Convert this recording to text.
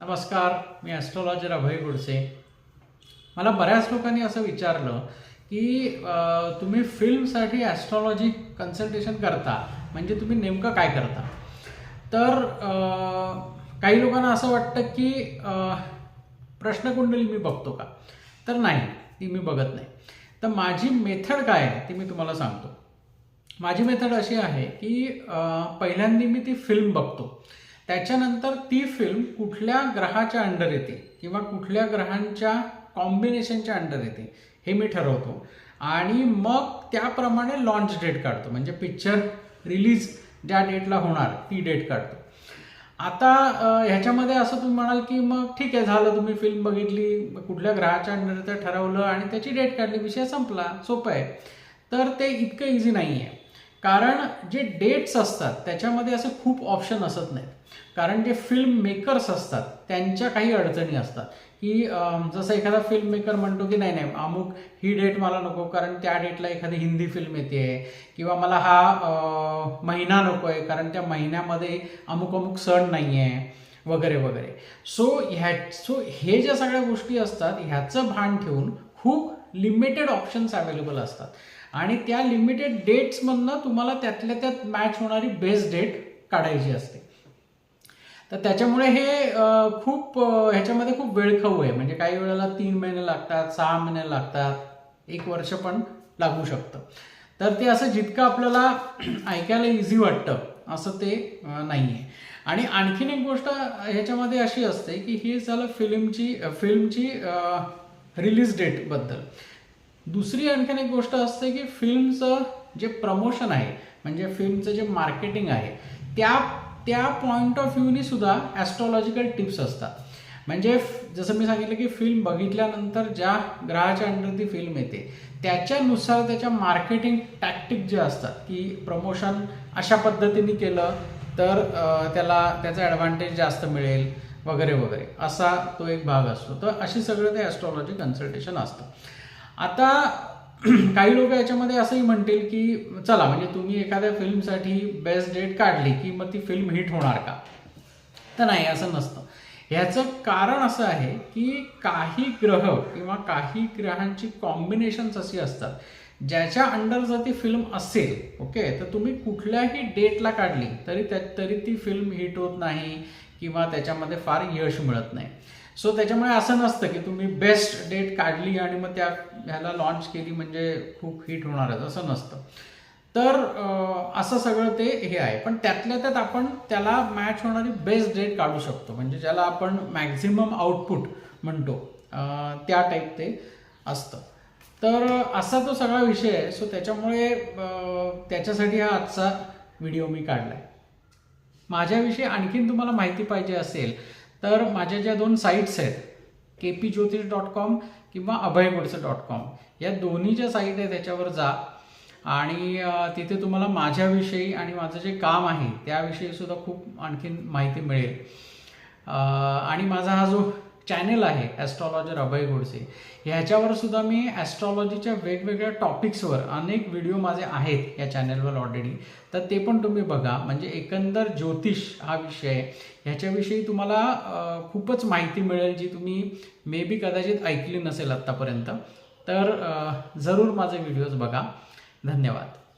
नमस्कार मी ॲस्ट्रॉलॉजर अभय गुडसे. मला बऱ्याच लोकांनी असं विचारलं की तुम्ही फिल्मसाठी ॲस्ट्रॉलॉजी कन्सल्टेशन करता म्हणजे तुम्ही नेमकं काय करता? तर काही लोकांना असं वाटतं की प्रश्नकुंडली मी बघतो का? तर नाही ती मी बघत नाही. तर माझी मेथड काय आहे ती मी तुम्हाला सांगतो. माझी मेथड अशी आहे की पहिल्यांदा मी ती फिल्म बघतो. त्याच्यानंतर ती फिल्म कुठल्या ग्रहाच्या अंडर येते किंवा कुठल्या ग्रहांच्या कॉम्बिनेशनच्या अंडर येते हे मी ठरवतो. आणि मग त्याप्रमाणे लॉन्च डेट काढतो. म्हणजे पिक्चर रिलीज ज्या डेटला होणार ती डेट काढतो. आता ह्याच्यामध्ये असं तुम्ही म्हणाल की मग ठीक आहे झालं तुम्ही फिल्म बघितली कुठल्या ग्रहाच्या अंडर ते ठरवलं आणि त्याची डेट काढली विषय संपला सोपं आहे. तर ते इतकं इझी नाही आहे कारण जे डेट्स असतात त्याच्यामध्ये असं खूप ऑप्शन असत नाहीत. कारण जे फिल्म मेकर्स असतात त्यांच्या काही अडचणी असतात. की जसं एखादा फिल्म मेकर म्हणतो की नाही नाही अमुक ही डेट मला नको कारण त्या डेटला एखादी हिंदी फिल्म येते. किंवा मला हा महिना नको आहे कारण त्या महिन्यामध्ये अमुक अमुक सण नाही आहे वगैरे वगैरे. सो ह्या सो हे ज्या सगळ्या गोष्टी असतात ह्याचं भान ठेवून खूप लिमिटेड ऑप्शन्स अवेलेबल असतात. आणि त्या लिमिटेड डेट्समधनं तुम्हाला त्यातल्या त्यात मॅच होणारी बेस्ट डेट काढायची असते. तर त्याच्यामुळे हे खूप ह्याच्यामध्ये खूप वेळखाऊ आहे. म्हणजे काही वेळेला तीन महिने लागतात सहा महिने लागतात एक वर्ष पण लागू शकतं. तर ते असं जितकं आपल्याला ऐकायला इझी वाटतं असं ते नाही आहे आणि आणखीन एक गोष्ट ह्याच्यामध्ये अशी असते की ही झालं फिल्मची फिल्मची रिलीज डेटबद्दल. दुसरी आणखीन एक गोष्ट असते की फिल्मचं जे प्रमोशन आहे म्हणजे फिल्मचं जे मार्केटिंग आहे त्या त्या पॉईंट ऑफ व्ह्यूनी सुद्धा ॲस्ट्रॉलॉजिकल टिप्स असतात. म्हणजे जसं मी सांगितलं की फिल्म बघितल्यानंतर ज्या ग्रहाच्या अंडर ती फिल्म येते त्याच्यानुसार त्याच्या मार्केटिंग टॅक्टिक जे असतात की प्रमोशन अशा पद्धतीने केलं तर त्याला त्याचा ॲडव्हान्टेज जास्त मिळेल. वगैरे वगैरे. असा तो एक भाग असतो. तर अशी सगळं ते ॲस्ट्रॉलॉजी कन्सल्टेशन असतं. आता काही लोक याच्यामध्ये असंही म्हणतील की चला म्हणजे तुम्ही एखाद्या फिल्मसाठी बेस्ट डेट काढली की मग ती फिल्म हिट होणार का? तर नाही असं नसतं. ह्याचं कारण असं आहे की काही ग्रह किंवा काही ग्रहांची कॉम्बिनेशन्स अशी असतात. ज्याच्या अंडर जर ती फिल्म असेल ओके तर तुम्ही कुठल्याही डेटला काढली तरी त्या तरी ती फिल्म हिट होत नाही किंवा त्याच्यामध्ये फार यश मिळत नाही. सो त्याच्यामुळे असं नसतं की तुम्ही बेस्ट डेट काढली आणि मग त्या ह्याला लॉन्च केली म्हणजे खूप हिट होणारच असं नसतं. तर असं सगळं ते हे आहे. पण त्यातल्या त्यात आपण त्याला मॅच होणारी बेस्ट डेट काढू शकतो. म्हणजे ज्याला आपण मॅक्झिमम आउटपुट म्हणतो. त्या टाईप ते असतं. तर असा तो सगळा विषय आहे. सो त्याच्यामुळे त्याच्यासाठी हा आजचा व्हिडिओ मी काढला आहे माझ्याविषयी आणखीन तुम्हाला माहिती पाहिजे असेल तर माझ्या ज्या दोन साईट्स आहेत K P Jyotish dot com किंवा अभय गोडसे डॉट कॉम या दोन्ही ज्या साईट आहेत त्याच्यावर जा. आणि तिथे तुम्हाला माझ्याविषयी आणि माझं जे काम आहे त्याविषयी सुद्धा खूप आणखीन माहिती मिळेल. आणि माझा हा जो चॅनेल आहे ॲस्ट्रॉलॉजर अभय गोडसे ह्याच्यावर सुद्धा मी ॲस्ट्रॉलॉजीच्या वेगवेगळ्या टॉपिक्सवर अनेक व्हिडिओ माझे आहेत या चॅनेलवर ऑलरेडी. तर ते पण तुम्ही बघा. म्हणजे एकंदर ज्योतिष हा विषय आहे. ह्याच्याविषयी तुम्हाला खूपच माहिती मिळेल जी तुम्ही मे बी कदाचित ऐकली नसेल आत्तापर्यंत. तर जरूर माझे व्हिडिओज बघा. धन्यवाद.